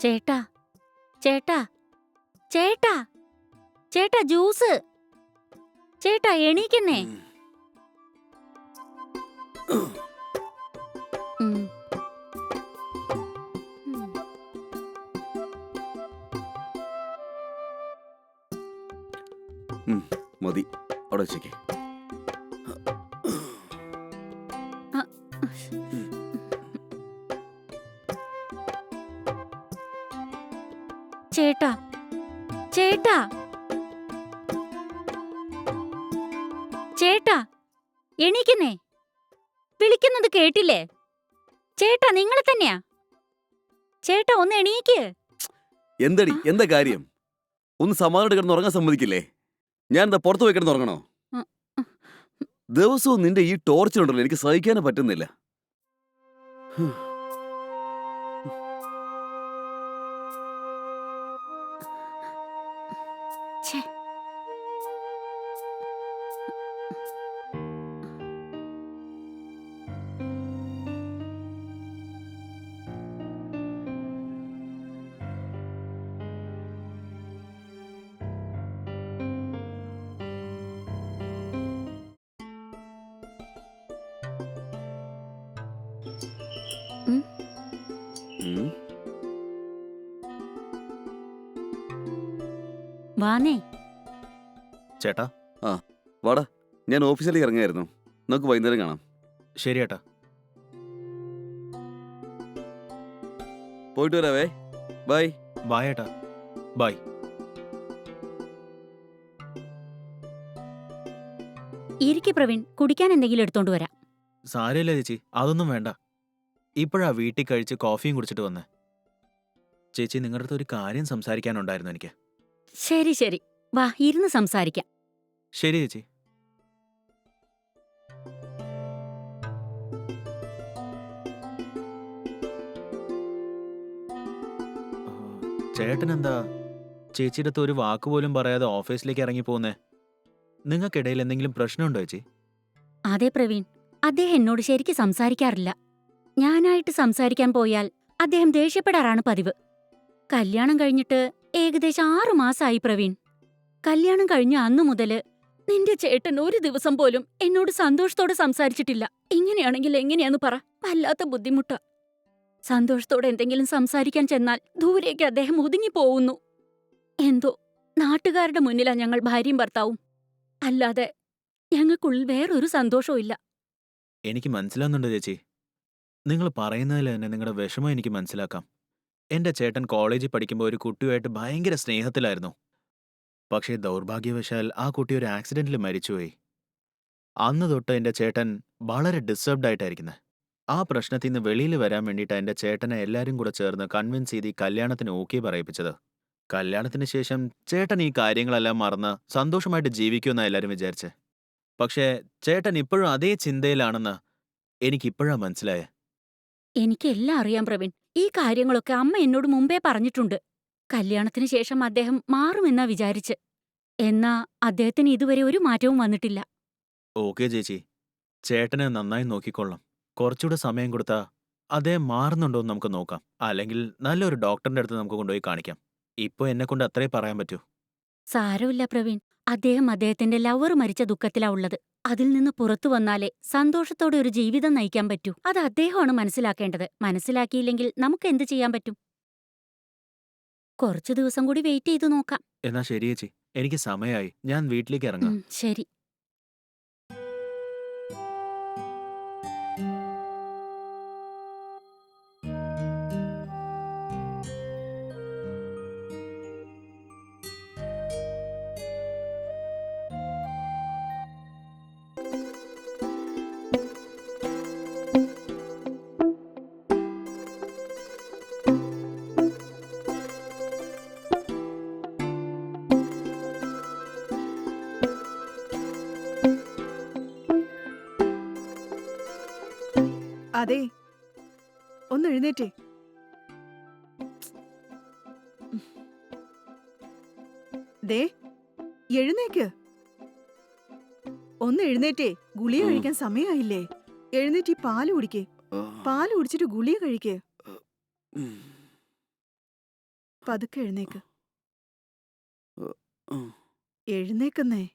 ചേട്ടാ ചേട്ടാ ചേട്ടാ ചേട്ടാ ജ്യൂസ്. ചേട്ടാ എണീക്കുന്നേ. മതി. അവിടെ വെച്ചേക്ക്. ചേട്ടാ. ചേട്ടാ. ചേട്ടാ എണീക്കുന്നേ. വിളിക്കുന്നത് കേട്ടില്ലേ? ചേട്ടാ നിങ്ങളെ തന്നെയാ? ചേട്ടാ ഒന്ന് എണീക്ക്. എന്തടി? എന്താ കാര്യം? ഒന്ന് സമാധാനം കിടന്ന് ഉറങ്ങാൻ സമ്മതിക്കില്ലേ? ഞാൻ എന്താ പുറത്തു പോയി കിടന്ന് ഉറങ്ങണോ. ദിവസവും നിന്റെ ഈ ടോർച്ചറുണ്ടല്ലോ എനിക്ക് സഹിക്കാനും പറ്റുന്നില്ല. 切 വാന്നേ. ചേട്ടാ. ആ വാടാ. ഞാൻ ഓഫീസിലേക്ക് ഇറങ്ങായിരുന്നു. നമുക്ക് വൈകുന്നേരം കാണാം. ശരി ചേട്ടാ പോയിട്ട് വരാവേ. ബൈ. ബായ് ചേട്ടാ ബായ് ഇരിക്കെ പ്രവീൺ കുടിക്കാൻ എന്തെങ്കിലും എടുത്തോണ്ട് വരാം. സാരമില്ല ചേച്ചി അതൊന്നും വേണ്ട. ഇപ്പോഴാ വീട്ടിൽ കഴിച്ച് കോഫിയും കുടിച്ചിട്ട് വന്നേ. ചേച്ചി നിങ്ങളുടെ അടുത്ത് ഒരു കാര്യം സംസാരിക്കാനുണ്ടായിരുന്നു എനിക്ക്. ശരി ശരി. വാ ഇരുന്ന് സംസാരിക്കാം. ശരി ചേച്ചി. ആ, ചേട്ടനെന്താ? ചേച്ചിയുടെ അടുത്ത് ഒരു വാക്ക് പോലും പറയാതെ ഓഫീസിലേക്ക് ഇറങ്ങി പോകുന്നേ. നിങ്ങൾക്കിടയിൽ എന്തെങ്കിലും പ്രശ്നമുണ്ടോ ചേച്ചി? അതെ പ്രവീൺ. അദ്ദേഹം എന്നോട് ശരിക്ക് സംസാരിക്കാറില്ല. ഞാനായിട്ട് സംസാരിക്കാൻ പോയാൽ അദ്ദേഹം ദേഷ്യപ്പെടാറാണ് പതിവ്. കല്യാണം കഴിഞ്ഞിട്ട് ഏകദേശം ആറു മാസമായി പ്രവീൺ. കല്യാണം കഴിഞ്ഞ അന്നു മുതൽ നിന്റെ ചേട്ടൻ ഒരു ദിവസം പോലും എന്നോട് സന്തോഷത്തോടെ സംസാരിച്ചിട്ടില്ല. ഇങ്ങനെയാണെങ്കിൽ എങ്ങനെയാന്ന് പറ. വല്ലാത്ത ബുദ്ധിമുട്ടാ. സന്തോഷത്തോടെ എന്തെങ്കിലും സംസാരിക്കാൻ ചെന്നാൽ ദൂരേക്ക് അദ്ദേഹം ഒതുങ്ങിപ്പോവുന്നു എന്തോ നാട്ടുകാരുടെ മുന്നിലാ ഞങ്ങൾ ഭാര്യയും ഭർത്താവും. അല്ലാതെ ഞങ്ങൾക്കുള്ളിൽ വേറൊരു സന്തോഷവും ഇല്ല. എനിക്ക് മനസ്സിലാവുന്നുണ്ട് ചേച്ചി. നിങ്ങൾ പറയുന്നതിൽ തന്നെ നിങ്ങളുടെ വിഷമം എനിക്ക് മനസ്സിലാക്കാം. എന്റെ ചേട്ടൻ കോളേജിൽ പഠിക്കുമ്പോൾ ഒരു കുട്ടിയുമായിട്ട് ഭയങ്കര സ്നേഹത്തിലായിരുന്നു. പക്ഷേ ദൗർഭാഗ്യവശാൽ ആ കുട്ടി ഒരു ആക്സിഡന്റിൽ മരിച്ചുപോയി. അന്ന് തൊട്ട് എന്റെ ചേട്ടൻ വളരെ ഡിസ്റ്റർബ്ഡ് ആയിട്ടായിരിക്കുന്നത് ആ പ്രശ്നത്തിൽ നിന്ന് വെളിയിൽ വരാൻ വേണ്ടിയിട്ട് എന്റെ ചേട്ടനെ എല്ലാവരും കൂടെ ചേർന്ന് കൺവിൻസ് ചെയ്ത് ഈ കല്യാണത്തിന് ഓക്കെ പറയിപ്പിച്ചത്. കല്യാണത്തിന് ശേഷം ചേട്ടൻ ഈ കാര്യങ്ങളെല്ലാം മറന്ന് സന്തോഷമായിട്ട് ജീവിക്കുമെന്നാണ് എല്ലാവരും വിചാരിച്ചേ. പക്ഷേ ചേട്ടൻ ഇപ്പോഴും അതേ ചിന്തയിലാണെന്ന് എനിക്കിപ്പോഴാ മനസ്സിലായേ. എനിക്കെല്ലാം അറിയാം പ്രവീൺ. ഈ കാര്യങ്ങളൊക്കെ അമ്മ എന്നോട് മുമ്പേ പറഞ്ഞിട്ടുണ്ട്. കല്യാണത്തിന് ശേഷം അദ്ദേഹം മാറുമെന്നാ വിചാരിച്ച്. എന്നാ അദ്ദേഹത്തിന് ഇതുവരെ ഒരു മാറ്റവും വന്നിട്ടില്ല. ഓക്കെ ചേച്ചി. ചേട്ടനെ നന്നായി നോക്കിക്കൊള്ളാം. കുറച്ചുകൂടെ സമയം കൊടുത്താ അദ്ദേഹം മാറുന്നുണ്ടോ എന്ന് നമുക്ക് നോക്കാം. അല്ലെങ്കിൽ നല്ലൊരു ഡോക്ടറിന്റെ അടുത്ത് നമുക്ക് കൊണ്ടുപോയി കാണിക്കാം. ഇപ്പൊ എന്നെ കൊണ്ട് അത്രേ പറയാൻ പറ്റൂ. സാരമില്ല പ്രവീൺ. അദ്ദേഹം അദ്ദേഹത്തിന്റെ ലവർ മരിച്ച ദുഃഖത്തിലാ ഉള്ളത്. അതിൽ നിന്ന് പുറത്തു വന്നാലേ സന്തോഷത്തോടെ ഒരു ജീവിതം നയിക്കാൻ പറ്റൂ. അത് അദ്ദേഹമാണ് മനസ്സിലാക്കേണ്ടത്. മനസ്സിലാക്കിയില്ലെങ്കിൽ നമുക്ക് എന്ത് ചെയ്യാൻ പറ്റും? കുറച്ചു ദിവസം കൂടി വെയിറ്റ് ചെയ്തു നോക്കാം. എന്നാ ശരി ചേച്ചി. എനിക്ക് സമയമായി ഞാൻ വീട്ടിലേക്ക് ഇറങ്ങാം. ശരി. അതെ. ഒന്ന് എഴുന്നേറ്റേ. ദേ എഴുന്നേക്ക്. ഒന്ന് എഴുന്നേറ്റേ. ഗുളിക കഴിക്കാൻ സമയമായില്ലേ എഴുന്നേറ്റ് ഈ പാൽ കുടിക്കേ. പാൽ കുടിച്ചിട്ട് ഗുളിക കഴിക്കേ. പതുക്കെ എഴുന്നേക്ക്. എഴുന്നേക്കുന്നേ.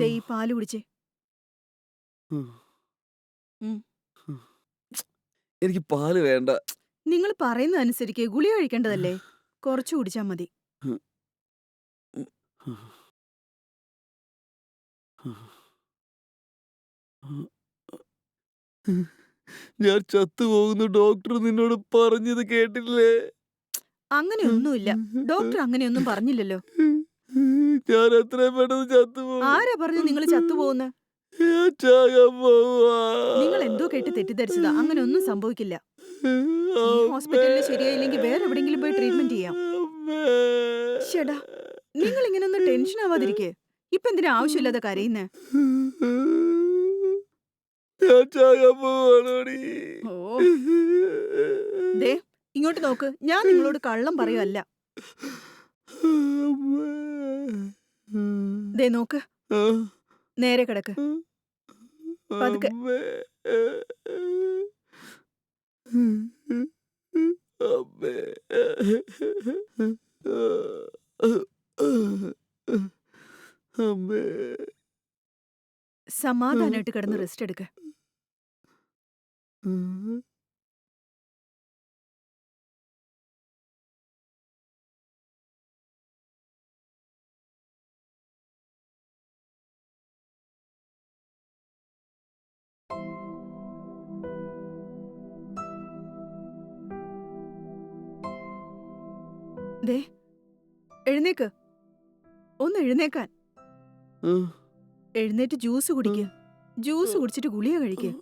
ദേ ഈ പാൽ കുടിച്ചേ. എനിക്ക് പാൽ വേണ്ട. നിങ്ങൾ പറയുന്ന അനുസരിച്ച് ഗുളി കഴിക്കേണ്ടതല്ലേ? കുറച്ചു കുടിച്ചാ മതി. ഞാൻ ചത്തുപോകുന്നു. ഡോക്ടർ നിന്നോട് പറഞ്ഞത് കേട്ടില്ലേ അങ്ങനെയൊന്നുമില്ല. ഡോക്ടർ അങ്ങനെയൊന്നും പറഞ്ഞില്ലല്ലോ. ഞാൻ എത്രയും പെട്ടെന്ന് ചത്തുപോകും. ആരാ പറഞ്ഞു നിങ്ങൾ ചത്തുപോകുന്ന. നിങ്ങൾ എന്തോ കേട്ട് തെറ്റിദ്ധരിച്ചതാ. അങ്ങനെ ഒന്നും സംഭവിക്കില്ല ഹോസ്പിറ്റലിൽ ശരിയായില്ലെങ്കിൽ വേറെ എവിടെങ്കിലും പോയി ട്രീറ്റ്മെന്റ് ചെയ്യാം. ഷെടാ നിങ്ങൾ ഇങ്ങനെ ഒന്ന് ടെൻഷൻ ആവാതിരിക്കേ. ഇപ്പൊ എന്തിനാ ആവശ്യമില്ലാതെ കരയുന്നേ? ഓ. ദേ ഇങ്ങോട്ട് നോക്ക്. ഞാൻ നിങ്ങളോട് കള്ളം പറയുമല്ല ദേ നോക്ക്. നേരെ കിടക്ക്. പതുക്കെ. സമാധാനമായിട്ട് കിടന്ന് റെസ്റ്റ് എടുക്ക. ദേ എഴുന്നേക്ക്. ഒന്ന് എഴുന്നേക്കാൻ. എഴുന്നേറ്റ് ജ്യൂസ് കുടിക്ക്. ജ്യൂസ് കുടിച്ചിട്ട് ഗുളിക കഴിക്ക്.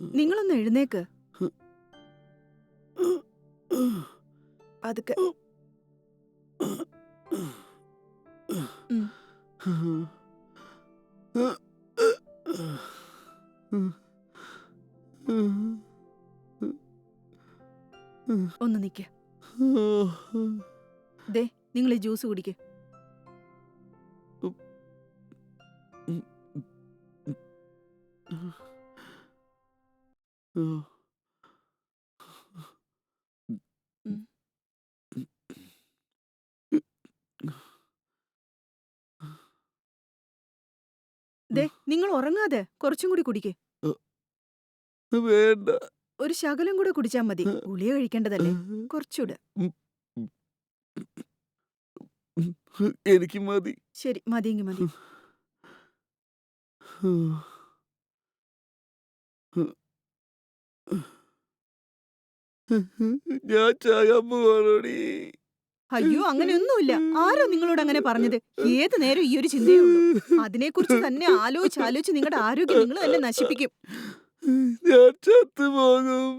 നിങ്ങളൊന്ന് എഴുന്നേക്ക്. പതുക്കെ ഉം. ഒന്ന് നിക്ക്. ദേ നിങ്ങൾ ഈ ജ്യൂസ് കുടിക്ക്. ദേ നിങ്ങൾ ഉറങ്ങാതെ കുറച്ചും കൂടി കുടിക്ക്. വേണ്ട. ഒരു ശകലം കൂടെ കുടിച്ചാൽ മതി. ഗുളിക കഴിക്കേണ്ടതല്ലേ? കുറച്ചുകൂടെ. എനിക്ക് മതി. ശരി. മതിയെങ്കിൽ മതി. ഞാൻ ചാകാൻ പോവാണോടി അയ്യോ അങ്ങനെയൊന്നുമില്ല. ആരോ നിങ്ങളോട് അങ്ങനെ പറഞ്ഞത്? ഏത് നേരം ഈ ഒരു ചിന്തയുള്ളൂ അതിനെക്കുറിച്ച് തന്നെ ആലോചിച്ച് ആലോചിച്ച് നിങ്ങളുടെ ആരോഗ്യം നിങ്ങൾ തന്നെ നശിപ്പിക്കും. ഞാൻ ചത്തുപോകും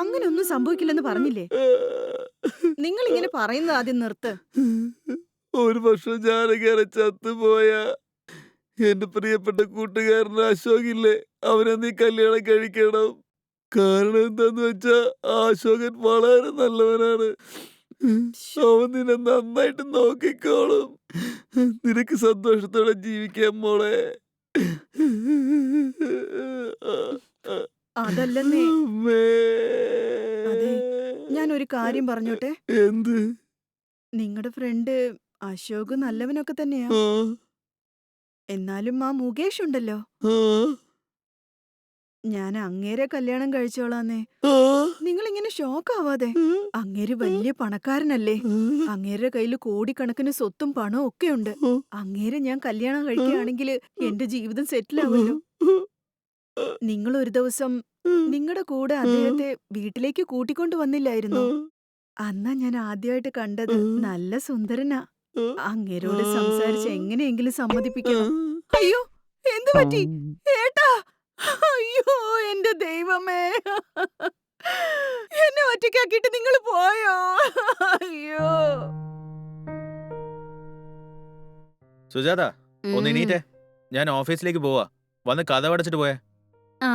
അങ്ങനൊന്നും സംഭവിക്കില്ലെന്ന് പറഞ്ഞില്ലേ? നിങ്ങൾ ഇങ്ങനെ പറയുന്നത് ആദ്യം നിർത്ത്. ഒരു വർഷം ഞാനിങ്ങനെ ചത്തുപോയ എന്റെ പ്രിയപ്പെട്ട കൂട്ടുകാരൻ അശോകില്ലേ അവനെ നീ കല്യാണം കഴിക്കണം. കാരണം എന്താന്ന് വെച്ചാ അശോകൻ വളരെ നല്ലവനാണ്. അവൻ നിന്നെ നന്നായിട്ട് നോക്കിക്കോളും. നിനക്ക് സന്തോഷത്തോടെ ജീവിക്കാൻ മോളെ. അതല്ലെന്നേ. അതെ, ഞാൻ ഒരു കാര്യം പറഞ്ഞോട്ടെ? എന്ത്? നിങ്ങളുടെ ഫ്രണ്ട് അശോക് നല്ലവനൊക്കെ തന്നെയാ. എന്നാലും ആ മുകേഷ് ഉണ്ടല്ലോ. ഞാൻ അങ്ങേരെ കല്യാണം കഴിച്ചോളാന്നേ. നിങ്ങൾ ഇങ്ങനെ ഷോക്ക് ആവാതെ അങ്ങേര് വലിയ പണക്കാരനല്ലേ. അങ്ങേരുടെ കയ്യിൽ കോടിക്കണക്കിന് സ്വത്തും പണവും ഒക്കെ ഉണ്ട്. അങ്ങേരെ ഞാൻ കല്യാണം കഴിക്കുകയാണെങ്കിൽ എന്റെ ജീവിതം സെറ്റിൽ ആവുമല്ലോ നിങ്ങൾ ഒരു ദിവസം നിങ്ങളുടെ കൂടെ അദ്ദേഹത്തെ വീട്ടിലേക്ക് കൂട്ടിക്കൊണ്ടു വന്നില്ലായിരുന്നു? അന്നാ ഞാൻ ആദ്യമായിട്ട് കണ്ടത് നല്ല സുന്ദരനാ. അങ്ങേരോട് സംസാരിച്ച് എങ്ങനെയെങ്കിലും സമ്മതിപ്പിക്കണം. അയ്യോ എന്തു പറ്റി? ഏട്ടാ എന്റെ ദൈവമേ. എന്നെ ഒറ്റയ്ക്കാക്കിയിട്ട് നിങ്ങൾ പോയോ? അയ്യോ. സുജാത ഒന്ന് എണീറ്റേ. ഞാൻ ഓഫീസിലേക്ക് പോവാ. വന്ന് കഥ അടച്ചിട്ട് പോയേ. ആ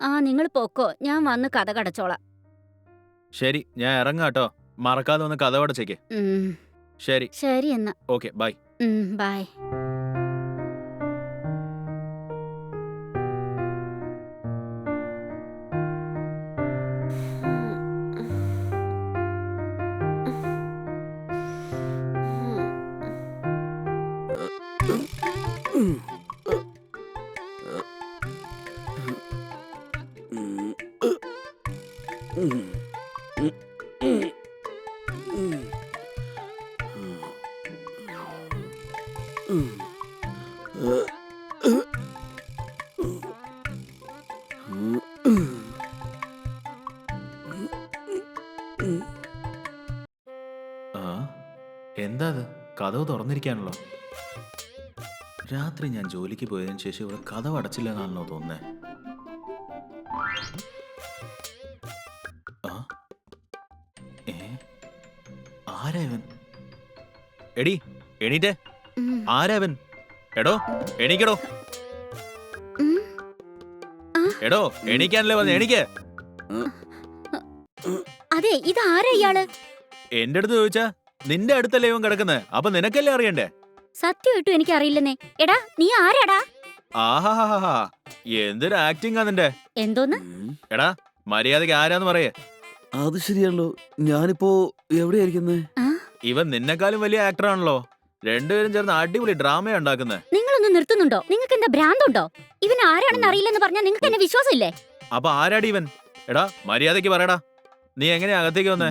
ആ നിങ്ങൾ പോക്കോ. ഞാൻ വന്ന് കഥ കടച്ചോളാ. ശരി ഞാൻ ഇറങ്ങാട്ടോ മറക്കാതെ വന്ന് കഥ അടച്ചേക്ക് ശരി. ശരി എന്നാ. Okay bye. ബൈ. എന്താ അത്? കഥവ് തുറന്നിരിക്കാണല്ലോ രാത്രി ഞാൻ ജോലിക്ക് പോയതിനു ശേഷം ഇവിടെ കഥ അടച്ചില്ല എന്നാണല്ലോ തോന്നുന്നേ. ആ? ഏ? ആരാ ഇവൻ? എടി എണീറ്റേ. ആരാ ഇവൻ? എടോ എണീക്കടോ. എടോ എണീക്കാനല്ലേ വന്ന്? എണീക്ക്. അതെ ഇത് ആരാ ഇയാൾ? എന്റെ അടുത്ത് ചോദിച്ചാ നിന്റെ അടുത്തല്ലേ ഇവൻ കിടക്കുന്നത് അപ്പൊ നിനക്കല്ലേ അറിയണ്ടേ? സത്യമായിട്ടും എനിക്ക് അറിയില്ലെന്നേ എടാ നീ ആരാടാ? ആഹാ എന്തൊരു ആക്ടിങ് ആ എന്തോന്ന്? എടാ മര്യാദയ്ക്ക് ആരാന്ന് പറയേ. അത് ശരിയാണല്ലോ. ഞാനിപ്പോ എവിടെയായിരിക്കുന്നേ? ഇവൻ നിന്നെക്കാളും വലിയ ആക്ടർ ആണല്ലോ. രണ്ടുപേരും ചേർന്ന് അടിപൊളി ഡ്രാമ ഉണ്ടാക്കുന്നത് നിങ്ങളൊന്ന് നിർത്തുന്നുണ്ടോ? നിങ്ങൾക്ക് എന്താ ഭ്രാന്തുണ്ടോ? ഇവൻ ആരാണെന്ന് അറിയില്ലെന്ന് പറഞ്ഞാൽ നിങ്ങൾക്ക് എന്നെ വിശ്വാസമില്ലേ? അപ്പൊ ആരാടി ഇവൻ? എടാ മര്യാദയ്ക്ക് പറയടാ. നീ എങ്ങനെയാ അകത്തേക്ക് വന്നേ?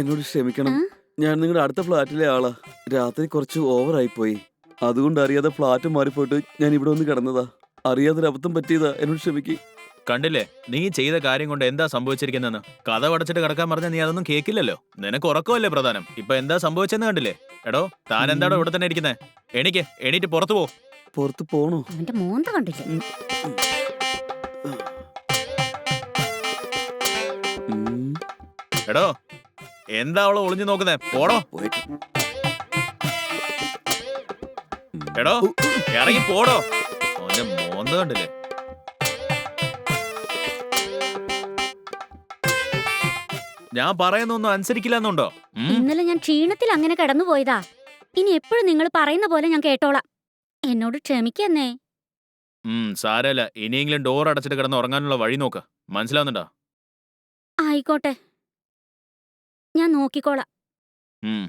എന്നോട് ക്ഷമിക്കണം? ഞാൻ നിങ്ങളുടെ അടുത്ത ഫ്ലാറ്റിലെ ആളാ. രാത്രി കുറച്ച് ഓവറായി പോയി അതുകൊണ്ട് അറിയാതെ ഫ്ലാറ്റ് മാറിപ്പോയിട്ട് ഞാൻ ഇവിടെ ഒന്ന് കിടന്നതാ. അറിയാതൊരു അബദ്ധം പറ്റിയതാ എന്നോട് ക്ഷമിക്ക്. കണ്ടില്ലേ? നീ ചെയ്ത കാര്യം കൊണ്ട് എന്താ സംഭവിച്ചിരിക്കുന്നെന്ന് കഥ അടച്ചിട്ട് കിടക്കാൻ പറഞ്ഞ നീ അതൊന്നും കേക്കില്ലല്ലോ? നിനക്ക് ഉറക്കമല്ലേ പ്രധാനം? ഇപ്പൊ എന്താ സംഭവിച്ചെന്ന് കണ്ടില്ലേ? എടോ താൻ എന്താടോ ഇവിടെ തന്നെ ഇരിക്കുന്നേ? എണീക്ക് എണീറ്റ് പുറത്തു പോ. പുറത്തു പോണോ? അവന്റെ മോന്ത കണ്ടില്ലേ? എടോ എന്താ അവളെ ഒളിഞ്ഞു നോക്കുന്നേ? പോടോ. എടോ ഇറങ്ങി പോടോ. അവന്റെ മോന്ത കണ്ടില്ലേ? ഞാൻ പറയുന്നൊന്നും അനുസരിക്കില്ല എന്നുണ്ടോ ഇന്നലെ ഞാൻ ക്ഷീണത്തിൽ അങ്ങനെ കടന്നുപോയതാ. ഇനി എപ്പോഴും നിങ്ങൾ പറയുന്ന പോലെ ഞാൻ കേട്ടോളാം. എന്നോട് ക്ഷമിക്കെന്നേ. സാരല്ല. ഇനിയെങ്കിലും ഡോർ അടച്ചിട്ട് കിടന്ന് ഉറങ്ങാനുള്ള വഴി നോക്ക. മനസ്സിലാവുന്നുണ്ടോ? ആയിക്കോട്ടെ. ഞാൻ നോക്കിക്കോളാം. ഉം.